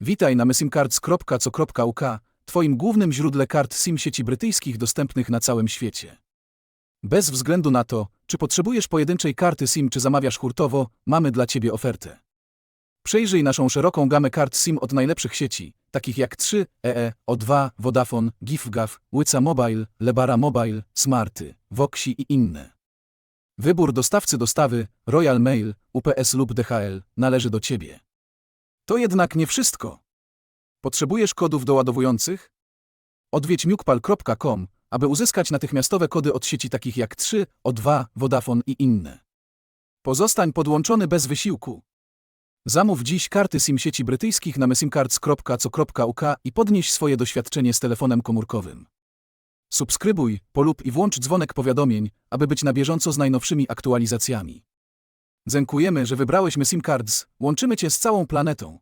Witaj na mesimcards.co.uk, Twoim głównym źródle kart SIM sieci brytyjskich dostępnych na całym świecie. Bez względu na to, czy potrzebujesz pojedynczej karty SIM czy zamawiasz hurtowo, mamy dla Ciebie ofertę. Przejrzyj naszą szeroką gamę kart SIM od najlepszych sieci, takich jak 3, EE, O2, Vodafone, GiFGAF, Łyca Mobile, Lebara Mobile, Smarty, Voxi i inne. Wybór dostawcy dostawy, Royal Mail, UPS lub DHL, należy do Ciebie. To jednak nie wszystko. Potrzebujesz kodów doładowujących? Odwiedź miukpal.com, aby uzyskać natychmiastowe kody od sieci takich jak 3, O2, Vodafone i inne. Pozostań podłączony bez wysiłku. Zamów dziś karty SIM sieci brytyjskich na mesimcards.co.uk i podnieś swoje doświadczenie z telefonem komórkowym. Subskrybuj, polub i włącz dzwonek powiadomień, aby być na bieżąco z najnowszymi aktualizacjami. Dziękujemy, że wybrałeś SIM Cards, łączymy Cię z całą planetą.